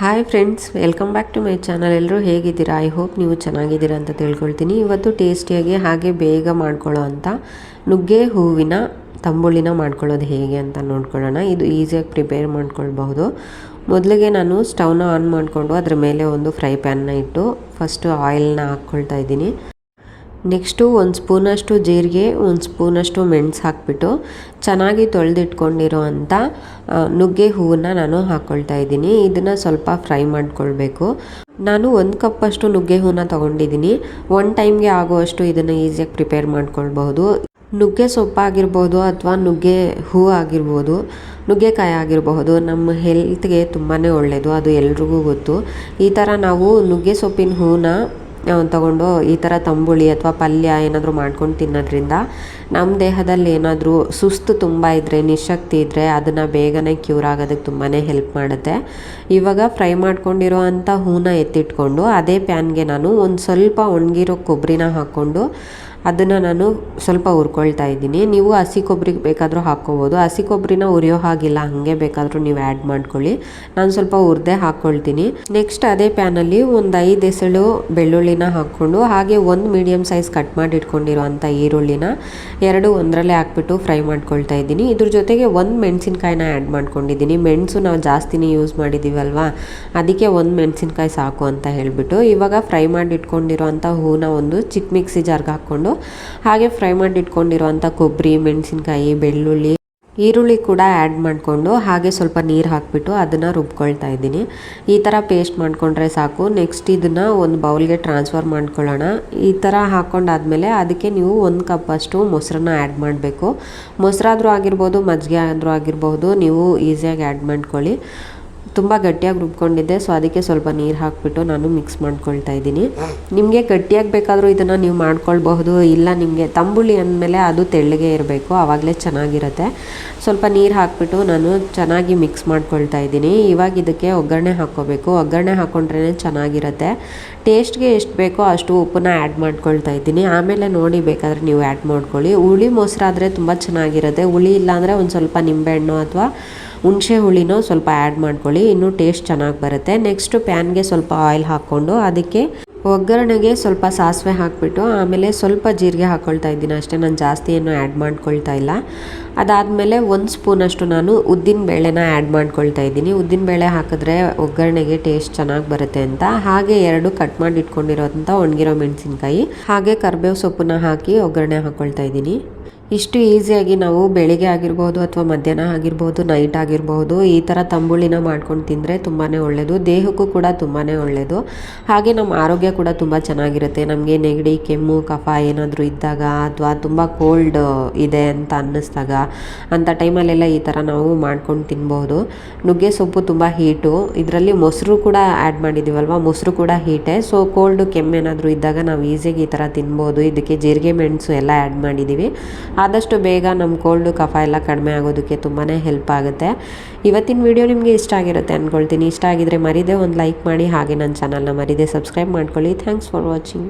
Hi friends welcome back to my channel ಎಲ್ಲರೂ ಹೇಗಿದ್ದೀರಾ? I hope ನೀವು ಚೆನ್ನಾಗಿದ್ದೀರಾ ಅಂತ ತಿಳ್ಕೊಳ್ತೀನಿ. ಇವತ್ತು ಟೇಸ್ಟಿಯಾಗಿ ಹಾಗೆ ಬೇಗ ಮಾಡ್ಕೊಳ್ಳೋ ಅಂತ ನುಗ್ಗೆ ಹೂವಿನ ತಂಬುಳಿನ ಮಾಡ್ಕೊಳ್ಳೋದು ಹೇಗೆ ಅಂತ ನೋಡ್ಕೊಳ್ಳೋಣ. ಇದು ಈಸಿಯಾಗಿ ಪ್ರಿಪೇರ್ ಮಾಡ್ಕೊಳ್ಬಹುದು. ಮೊದಲಿಗೆ ನಾನು ಸ್ಟವ್ನ ಆನ್ ಮಾಡಿಕೊಂಡು ಅದರ ಮೇಲೆ ಒಂದು ಫ್ರೈ ಪ್ಯಾನ್ನ ಇಟ್ಟು ಫಸ್ಟು ಆಯಿಲ್ನ ಹಾಕ್ಕೊಳ್ತಾ ಇದ್ದೀನಿ. ನೆಕ್ಸ್ಟು ಒಂದು ಸ್ಪೂನಷ್ಟು ಜೀರಿಗೆ, ಒಂದು ಸ್ಪೂನಷ್ಟು ಮೆಣಸು ಹಾಕ್ಬಿಟ್ಟು ಚೆನ್ನಾಗಿ ತೊಳೆದಿಟ್ಕೊಂಡಿರೋ ಅಂಥ ನುಗ್ಗೆ ಹೂವನ್ನ ನಾನು ಹಾಕ್ಕೊಳ್ತಾ ಇದ್ದೀನಿ. ಇದನ್ನು ಸ್ವಲ್ಪ ಫ್ರೈ ಮಾಡ್ಕೊಳ್ಬೇಕು. ನಾನು ಒಂದು ಕಪ್ಪಷ್ಟು ನುಗ್ಗೆ ಹೂವನ್ನ ತೊಗೊಂಡಿದ್ದೀನಿ. ಒನ್ ಟೈಮ್ಗೆ ಆಗುವಷ್ಟು ಇದನ್ನು ಈಸಿಯಾಗಿ ಪ್ರಿಪೇರ್ ಮಾಡ್ಕೊಳ್ಬಹುದು. ನುಗ್ಗೆ ಸೊಪ್ಪಾಗಿರ್ಬೋದು ಅಥವಾ ನುಗ್ಗೆ ಹೂ ಆಗಿರ್ಬೋದು, ನುಗ್ಗೆಕಾಯಿ ಆಗಿರಬಹುದು ನಮ್ಮ ಹೆಲ್ತ್ಗೆ ತುಂಬಾ ಒಳ್ಳೆಯದು ಅದು ಎಲ್ರಿಗೂ ಗೊತ್ತು. ಈ ಥರ ನಾವು ನುಗ್ಗೆ ಸೊಪ್ಪಿನ ಹೂವನ್ನ ತಗೊಂಡು ಈ ಥರ ತಂಬುಳಿ ಅಥವಾ ಪಲ್ಯ ಏನಾದರೂ ಮಾಡ್ಕೊಂಡು ತಿನ್ನೋದ್ರಿಂದ ನಮ್ಮ ದೇಹದಲ್ಲಿ ಏನಾದರೂ ಸುಸ್ತು ತುಂಬ ಇದ್ದರೆ ನಿಶಕ್ತಿ ಇದ್ದರೆ ಅದನ್ನು ಬೇಗನೆ ಕ್ಯೂರ್ ಆಗೋದಕ್ಕೆ ತುಂಬಾ ಹೆಲ್ಪ್ ಮಾಡುತ್ತೆ. ಇವಾಗ ಫ್ರೈ ಮಾಡ್ಕೊಂಡಿರೋ ಅಂಥ ಹೂನ ಎತ್ತಿಟ್ಕೊಂಡು ಅದೇ ಪ್ಯಾನ್ಗೆ ನಾನು ಒಂದು ಸ್ವಲ್ಪ ಒಣಗಿರೋ ಕೊಬ್ಬರಿನ ಹಾಕ್ಕೊಂಡು ಅದನ್ನು ನಾನು ಸ್ವಲ್ಪ ಹುರ್ಕೊಳ್ತಾ ಇದ್ದೀನಿ. ನೀವು ಹಸಿ ಕೊಬ್ಬರಿ ಬೇಕಾದರೂ ಹಾಕ್ಕೋಬೋದು. ಹಸಿ ಕೊಬ್ಬರಿನ ಉರಿಯೋ ಹಾಗಿಲ್ಲ. ಹಾಗೆ ಬೇಕಾದರೂ ನೀವು ಆ್ಯಡ್ ಮಾಡ್ಕೊಳ್ಳಿ. ನಾನು ಸ್ವಲ್ಪ ಹುರಿದೇ ಹಾಕ್ಕೊಳ್ತೀನಿ. ನೆಕ್ಸ್ಟ್ ಅದೇ ಪ್ಯಾನಲ್ಲಿ ಒಂದು ಐದು ಎಸಳು ಬೆಳ್ಳುಳ್ಳಿನ ಹಾಕ್ಕೊಂಡು, ಹಾಗೆ ಒಂದು ಮೀಡಿಯಮ್ ಸೈಜ್ ಕಟ್ ಮಾಡಿ ಇಟ್ಕೊಂಡಿರುವಂಥ ಈರುಳ್ಳಿನ ಎರಡು ಒಂದರಲ್ಲೇ ಹಾಕ್ಬಿಟ್ಟು ಫ್ರೈ ಮಾಡ್ಕೊಳ್ತಾ ಇದ್ದೀನಿ. ಇದ್ರ ಜೊತೆಗೆ ಒಂದು ಮೆಣಸಿನ್ಕಾಯಿನ ಆ್ಯಡ್ ಮಾಡ್ಕೊಂಡಿದ್ದೀನಿ. ಮೆಣಸು ನಾವು ಜಾಸ್ತಿನೇ ಯೂಸ್ ಮಾಡಿದ್ದೀವಲ್ವಾ ಅದಕ್ಕೆ ಒಂದು ಮೆಣಸಿನ್ಕಾಯಿ ಸಾಕು ಅಂತ ಹೇಳಿಬಿಟ್ಟು ಇವಾಗ ಫ್ರೈ ಮಾಡಿ ಇಟ್ಕೊಂಡಿರುವಂಥ ಹೂನ ಒಂದು ಚಿಕ್ಕ ಮಿಕ್ಸಿ ಜಾರ್ಗೆ ಹಾಕ್ಕೊಂಡು ಹಾಗೆ ಫ್ರೈ ಮಾಡಿ ಇಟ್ಕೊಂಡಿರುವಂಥ ಕೊಬ್ಬರಿ, ಮೆಣಸಿನ್ಕಾಯಿ, ಬೆಳ್ಳುಳ್ಳಿ, ಈರುಳ್ಳಿ ಕೂಡ ಆ್ಯಡ್ ಮಾಡಿಕೊಂಡು ಹಾಗೆ ಸ್ವಲ್ಪ ನೀರು ಹಾಕಿಬಿಟ್ಟು ಅದನ್ನು ರುಬ್ಕೊಳ್ತಾ ಇದ್ದೀನಿ. ಈ ಥರ ಪೇಸ್ಟ್ ಮಾಡಿಕೊಂಡ್ರೆ ಸಾಕು. ನೆಕ್ಸ್ಟ್ ಇದನ್ನು ಒಂದು ಬೌಲ್ಗೆ ಟ್ರಾನ್ಸ್ಫರ್ ಮಾಡ್ಕೊಳ್ಳೋಣ. ಈ ಥರ ಹಾಕ್ಕೊಂಡಾದಮೇಲೆ ಅದಕ್ಕೆ ನೀವು ಒಂದು ಕಪ್ಪಷ್ಟು ಮೊಸರನ್ನ ಆ್ಯಡ್ ಮಾಡಬೇಕು. ಮೊಸರಾದರೂ ಆಗಿರ್ಬೋದು, ಮಜ್ಜಿಗೆ ಆದರೂ ಆಗಿರ್ಬೋದು, ನೀವು ಈಸಿಯಾಗಿ ಆ್ಯಡ್ ಮಾಡ್ಕೊಳ್ಳಿ. ತುಂಬ ಗಟ್ಟಿಯಾಗಿ ರುಬ್ಕೊಂಡಿದ್ದೆ ಸೊ ಅದಕ್ಕೆ ಸ್ವಲ್ಪ ನೀರು ಹಾಕಿಬಿಟ್ಟು ನಾನು ಮಿಕ್ಸ್ ಮಾಡ್ಕೊಳ್ತಾ ಇದ್ದೀನಿ. ನಿಮಗೆ ಗಟ್ಟಿಯಾಗಿ ಬೇಕಾದರೂ ಇದನ್ನು ನೀವು ಮಾಡ್ಕೊಳ್ಬಹುದು, ಇಲ್ಲ ನಿಮಗೆ ತಂಬುಳಿ ಅಂದಮೇಲೆ ಅದು ತೆಳ್ಳಗೆ ಇರಬೇಕು ಆವಾಗಲೇ ಚೆನ್ನಾಗಿರುತ್ತೆ. ಸ್ವಲ್ಪ ನೀರು ಹಾಕಿಬಿಟ್ಟು ನಾನು ಚೆನ್ನಾಗಿ ಮಿಕ್ಸ್ ಮಾಡ್ಕೊಳ್ತಾ ಇದ್ದೀನಿ. ಇವಾಗ ಇದಕ್ಕೆ ಒಗ್ಗರಣೆ ಹಾಕ್ಕೋಬೇಕು. ಒಗ್ಗರಣೆ ಹಾಕ್ಕೊಂಡ್ರೇ ಚೆನ್ನಾಗಿರುತ್ತೆ. ಟೇಸ್ಟ್ಗೆ ಎಷ್ಟು ಬೇಕೋ ಅಷ್ಟು ಉಪ್ಪನ್ನ ಆ್ಯಡ್ ಮಾಡ್ಕೊಳ್ತಾ ಇದ್ದೀನಿ. ಆಮೇಲೆ ನೋಡಿ ಬೇಕಾದರೆ ನೀವು ಆ್ಯಡ್ ಮಾಡ್ಕೊಳ್ಳಿ. ಹುಳಿ ಮೊಸರಾದರೆ ತುಂಬ ಚೆನ್ನಾಗಿರುತ್ತೆ. ಹುಳಿ ಇಲ್ಲಾಂದರೆ ಒಂದು ಸ್ವಲ್ಪ ನಿಂಬೆಹಣ್ಣು ಅಥವಾ ಹುಣಸೆ ಹುಳಿನೂ ಸ್ವಲ್ಪ ಆ್ಯಡ್ ಮಾಡ್ಕೊಳ್ಳಿ, ಇನ್ನೂ ಟೇಸ್ಟ್ ಚೆನ್ನಾಗಿ ಬರುತ್ತೆ. ನೆಕ್ಸ್ಟು ಪ್ಯಾನ್ಗೆ ಸ್ವಲ್ಪ ಆಯಿಲ್ ಹಾಕ್ಕೊಂಡು ಅದಕ್ಕೆ ಒಗ್ಗರಣೆಗೆ ಸ್ವಲ್ಪ ಸಾಸಿವೆ ಹಾಕಿಬಿಟ್ಟು, ಆಮೇಲೆ ಸ್ವಲ್ಪ ಜೀರಿಗೆ ಹಾಕ್ಕೊಳ್ತಾ ಇದ್ದೀನಿ ಅಷ್ಟೇ, ನಾನು ಜಾಸ್ತಿ ಏನು ಆ್ಯಡ್ ಮಾಡ್ಕೊಳ್ತಾ ಇಲ್ಲ. ಅದಾದಮೇಲೆ ಒಂದು ಸ್ಪೂನಷ್ಟು ನಾನು ಉದ್ದಿನ ಬೇಳೆನ ಆ್ಯಡ್ ಮಾಡ್ಕೊಳ್ತಾ ಇದ್ದೀನಿ. ಉದ್ದಿನ ಬೇಳೆ ಹಾಕಿದ್ರೆ ಒಗ್ಗರಣೆಗೆ ಟೇಸ್ಟ್ ಚೆನ್ನಾಗಿ ಬರುತ್ತೆ ಅಂತ. ಹಾಗೆ ಎರಡು ಕಟ್ ಮಾಡಿ ಇಟ್ಕೊಂಡಿರೋಂಥ ಒಣಗಿರೋ ಮೆಣಸಿನ್ಕಾಯಿ, ಹಾಗೆ ಕರ್ಬೇವು ಸೊಪ್ಪನ್ನ ಹಾಕಿ ಒಗ್ಗರಣೆ ಹಾಕ್ಕೊಳ್ತಾ ಇದ್ದೀನಿ. ಇಷ್ಟು ಈಸಿಯಾಗಿ ನಾವು ಬೆಳಿಗ್ಗೆ ಆಗಿರ್ಬೋದು ಅಥವಾ ಮಧ್ಯಾಹ್ನ ಆಗಿರ್ಬೋದು, ನೈಟ್ ಆಗಿರ್ಬೋದು, ಈ ಥರ ತಂಬುಳಿನ ಮಾಡ್ಕೊಂಡು ತಿಂದರೆ ತುಂಬಾ ಒಳ್ಳೆಯದು ದೇಹಕ್ಕೂ ಕೂಡ ತುಂಬಾ ಒಳ್ಳೆಯದು ಹಾಗೆ ನಮ್ಮ ಆರೋಗ್ಯ ಕೂಡ ತುಂಬ ಚೆನ್ನಾಗಿರುತ್ತೆ. ನಮಗೆ ನೆಗಡಿ, ಕೆಮ್ಮು, ಕಫ ಏನಾದರೂ ಇದ್ದಾಗ ಅಥವಾ ತುಂಬ ಕೋಲ್ಡ್ ಇದೆ ಅಂತ ಅನ್ನಿಸ್ದಾಗ ಅಂಥ ಟೈಮಲ್ಲೆಲ್ಲ ಈ ಥರ ನಾವು ಮಾಡ್ಕೊಂಡು ತಿನ್ಬೋದು. ನುಗ್ಗೆ ಸೊಪ್ಪು ತುಂಬ ಹೀಟು. ಇದರಲ್ಲಿ ಮೊಸರು ಕೂಡ ಆ್ಯಡ್ ಮಾಡಿದ್ದೀವಲ್ವ ಮೊಸರು ಕೂಡ ಹೀಟೇ. ಸೊ ಕೋಲ್ಡ್ ಕೆಮ್ಮು ಏನಾದರೂ ಇದ್ದಾಗ ನಾವು ಈಸಿಯಾಗಿ ಈ ಥರ ತಿನ್ಬೋದು. ಇದಕ್ಕೆ ಜೀರಿಗೆ, ಮೆಣಸು ಎಲ್ಲ ಆ್ಯಡ್ ಮಾಡಿದ್ದೀವಿ ಆದಷ್ಟು ಬೇಗ ನಮ್ಮ ಕೋಲ್ಡು, ಕಫ ಎಲ್ಲ ಕಡಿಮೆ ಆಗೋದಕ್ಕೆ ತುಂಬಾ ಹೆಲ್ಪ್ ಆಗುತ್ತೆ. ಇವತ್ತಿನ ವಿಡಿಯೋ ನಿಮಗೆ ಇಷ್ಟ ಆಗಿರುತ್ತೆ ಅಂದ್ಕೊಳ್ತೀನಿ ಇಷ್ಟ ಆಗಿದ್ರೆ ಮರಿದೇ ಒಂದು ಲೈಕ್ ಮಾಡಿ, ಹಾಗೆ ನನ್ನ ಚಾನಲ್ನ ಮರಿದೇ ಸಬ್ಸ್ಕ್ರೈಬ್ ಮಾಡ್ಕೊಳ್ಳಿ. Thanks for watching